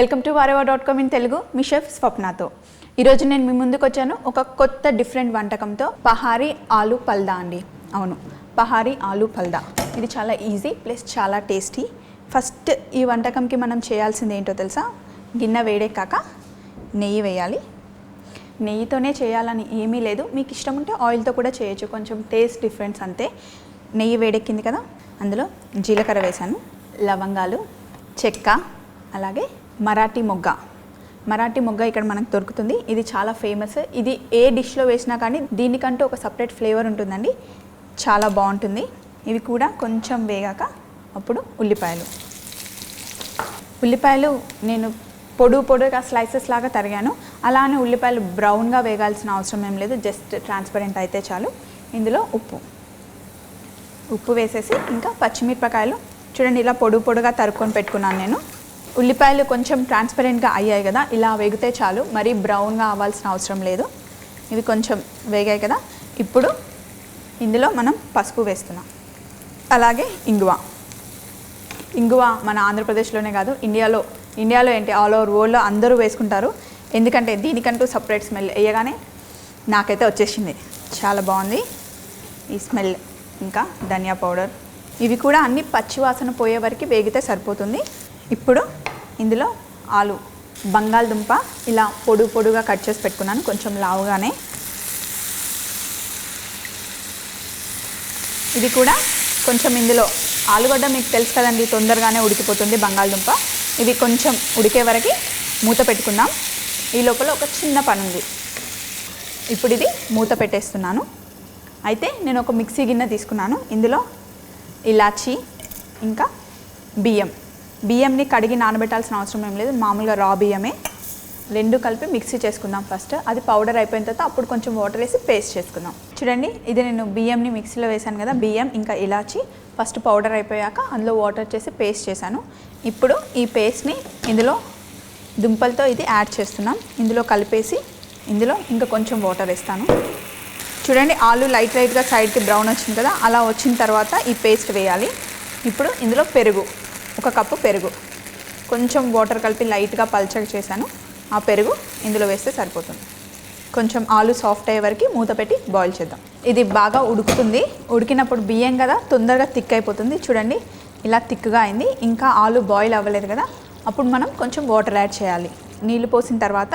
Welcome to Vahrehvaah dot com in Telugu. Me chef స్వప్నతో. ఈరోజు నేను మీ ముందుకు వచ్చాను ఒక కొత్త డిఫరెంట్ వంటకంతో పహారీ ఆలు పల్దా అండి. అవును పహారీ ఆలు పల్దా. ఇది చాలా ఈజీ ప్లస్ చాలా టేస్టీ. ఫస్ట్ ఈ వంటకంకి మనం చేయాల్సింది ఏంటో తెలుసా? గిన్నె వేడెక్కాక నెయ్యి వేయాలి. నెయ్యితోనే చేయాలని ఏమీ లేదు. మీకు ఇష్టం ఉంటే ఆయిల్తో కూడా చేయొచ్చు. కొంచెం టేస్ట్ డిఫరెన్స్ అంతే. నెయ్యి వేడెక్కింది కదా? అందులో జీలకర్ర వేశాను లవంగాలు చెక్క అలాగే మరాఠీ మొగ్గ. మరాఠీ మొగ్గ ఇక్కడ మనకు దొరుకుతుంది. ఇది చాలా ఫేమస్. ఇది ఏ డిష్లో వేసినా కానీ దీనికంటూ ఒక సపరేట్ ఫ్లేవర్ ఉంటుందండి. చాలా బాగుంటుంది. ఇవి కూడా కొంచెం వేగాక అప్పుడు ఉల్లిపాయలు. ఉల్లిపాయలు నేను పొడు పొడుగా స్లైసెస్ లాగా తరిగాను. అలానే ఉల్లిపాయలు బ్రౌన్గా వేగాల్సిన అవసరం ఏం లేదు. జస్ట్ ట్రాన్స్పరెంట్ అయితే చాలు. ఇందులో ఉప్పు. ఉప్పు వేసేసి ఇంకా పచ్చిమిరపకాయలు. చూడండి ఇలా పొడు పొడుగా తరుక్కొని పెట్టుకున్నాను నేను. ఉల్లిపాయలు కొంచెం ట్రాన్స్పరెంట్గా అయ్యాయి కదా ఇలా వేగితే చాలు. మరీ బ్రౌన్గా అవ్వాల్సిన అవసరం లేదు. ఇవి కొంచెం వేగాయి కదా. ఇప్పుడు ఇందులో మనం పసుపు వేస్తున్నాం. అలాగే ఇంగువ. ఇంగువ మన ఆంధ్రప్రదేశ్లోనే కాదు ఇండియాలో ఇండియాలో ఏంటి ఆల్ ఓవర్ వరల్డ్లో అందరూ వేసుకుంటారు. ఎందుకంటే దీనికంటూ సపరేట్ స్మెల్ వేయగానే నాకైతే వచ్చేసింది. చాలా బాగుంది. ఈ స్మెల్ ఇంకా ధనియా పౌడర్ ఇవి కూడా అన్ని పచ్చివాసన పోయే వరకు వేగితే సరిపోతుంది. ఇప్పుడు ఇందులో ఆలు బంగాళదుంప ఇలా పొడు పొడుగా కట్ చేసి పెట్టుకున్నాను కొంచెం లావుగానే. ఇది కూడా కొంచెం ఇందులో ఆలుగడ్డ మీకు తెలుసు కదండి తొందరగానే ఉడికిపోతుంది బంగాళదుంప. ఇవి కొంచెం ఉడికే వరకు మూత పెట్టుకుందాం. ఈ లోపల ఒక చిన్న పని ఉంది. ఇప్పుడు ఇది మూత పెట్టేస్తున్నాను. అయితే నేను ఒక మిక్సీ గిన్నె తీసుకున్నాను. ఇందులో ఇలాచి ఇంకా బియ్యం. బియ్యంని కడిగి నానబెట్టాల్సిన అవసరం ఏం లేదు. మామూలుగా రా బియ్యమే. రెండు కలిపి మిక్సీ చేసుకుందాం ఫస్ట్ అది పౌడర్ అయిపోయిన తర్వాత అప్పుడు కొంచెం వాటర్ వేసి పేస్ట్ చేసుకుందాం. చూడండి ఇది నేను బియ్యంని మిక్సీలో వేసాను కదా బియ్యం ఇంకా ఇలాచి. ఫస్ట్ పౌడర్ అయిపోయాక అందులో వాటర్ చేసి పేస్ట్ చేశాను. ఇప్పుడు ఈ పేస్ట్ని ఇందులో దుంపలతో ఇది యాడ్ చేస్తున్నాం. ఇందులో కలిపేసి ఇందులో ఇంకా కొంచెం వాటర్ వేస్తాను. చూడండి ఆలు లైట్ లైట్గా సైడ్కి బ్రౌన్ వచ్చింది కదా అలా వచ్చిన తర్వాత ఈ పేస్ట్ వేయాలి. ఇప్పుడు ఇందులో పెరుగు. ఒక కప్పు పెరుగు. కొంచెం వాటర్ కలిపి లైట్గా పల్చగా చేశాను. ఆ పెరుగు ఇందులో వేస్తే సరిపోతుంది. కొంచెం ఆలు సాఫ్ట్ అయ్యే వరకు మూత పెట్టి బాయిల్ చేద్దాం. ఇది బాగా ఉడుకుతుంది. ఉడికినప్పుడు బియ్యం కదా తొందరగా థిక్ అయిపోతుంది. చూడండి ఇలా థిక్గా అయింది. ఇంకా ఆలు బాయిల్ అవ్వలేదు కదా అప్పుడు మనం కొంచెం వాటర్ యాడ్ చేయాలి. నీళ్ళు పోసిన తర్వాత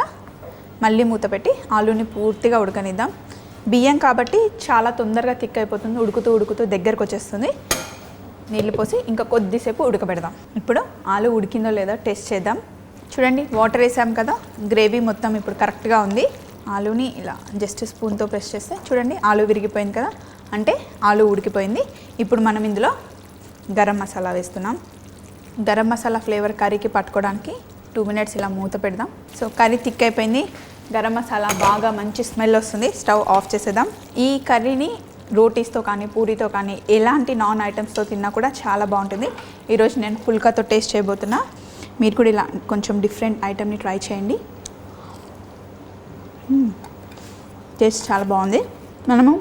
మళ్ళీ మూత పెట్టి ఆలుని పూర్తిగా ఉడకనిద్దాం. బియ్యం కాబట్టి చాలా తొందరగా థిక్ అయిపోతుంది. ఉడుకుతూ ఉడుకుతూ దగ్గరకు వచ్చేస్తుంది. నీళ్ళు పోసి ఇంకా కొద్దిసేపు ఉడకబెడదాం. ఇప్పుడు ఆలు ఉడికిందో లేదో టెస్ట్ చేద్దాం. చూడండి వాటర్ వేసాం కదా గ్రేవీ మొత్తం ఇప్పుడు కరెక్ట్గా ఉంది. ఆలుని ఇలా జస్ట్ స్పూన్తో ప్రెస్ చేస్తే చూడండి ఆలు విరిగిపోయింది కదా అంటే ఆలు ఉడికిపోయింది. ఇప్పుడు మనం ఇందులో గరం మసాలా వేస్తున్నాం. గరం మసాలా ఫ్లేవర్ కర్రీకి పట్టుకోవడానికి టూ మినిట్స్ ఇలా మూత పెడదాం. సో కర్రీ థిక్ అయిపోయింది. గరం మసాలా బాగా మంచి స్మెల్ వస్తుంది. స్టవ్ ఆఫ్ చేసేద్దాం. ఈ కర్రీని రోటీస్తో కానీ పూరితో కానీ ఎలాంటి నాన్ ఐటమ్స్తో తిన్నా కూడా చాలా బాగుంటుంది. ఈరోజు నేను పుల్కాతో టేస్ట్ చేయబోతున్నా. మీరు కూడా ఇలా కొంచెం డిఫరెంట్ ఐటమ్ని ట్రై చేయండి. టేస్ట్ చాలా బాగుంది. మనము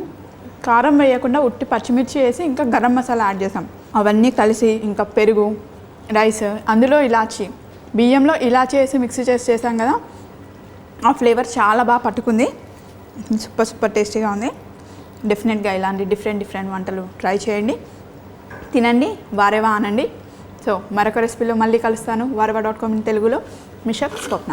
కారం వేయకుండా ఉట్టి పచ్చిమిర్చి వేసి ఇంకా గరం మసాలా యాడ్ చేసాం. అవన్నీ కలిసి ఇంకా పెరుగు రైస్ అందులో ఇలాచి. బియ్యంలో ఇలాచి వేసి మిక్సీ చేసి చేసాం కదా. ఆ ఫ్లేవర్ చాలా బాగా పట్టుకుంది. సూపర్ సూపర్ టేస్టీగా ఉంది. డెఫినెట్గా ఇలాంటి డిఫరెంట్ డిఫరెంట్ వంటలు ట్రై చేయండి. తినండి వారేవా అనండి. సో మరొక రెసిపీలో మళ్ళీ కలుస్తాను. వారేవా డాట్ కామ్ తెలుగులో. మిషప్ స్వప్న.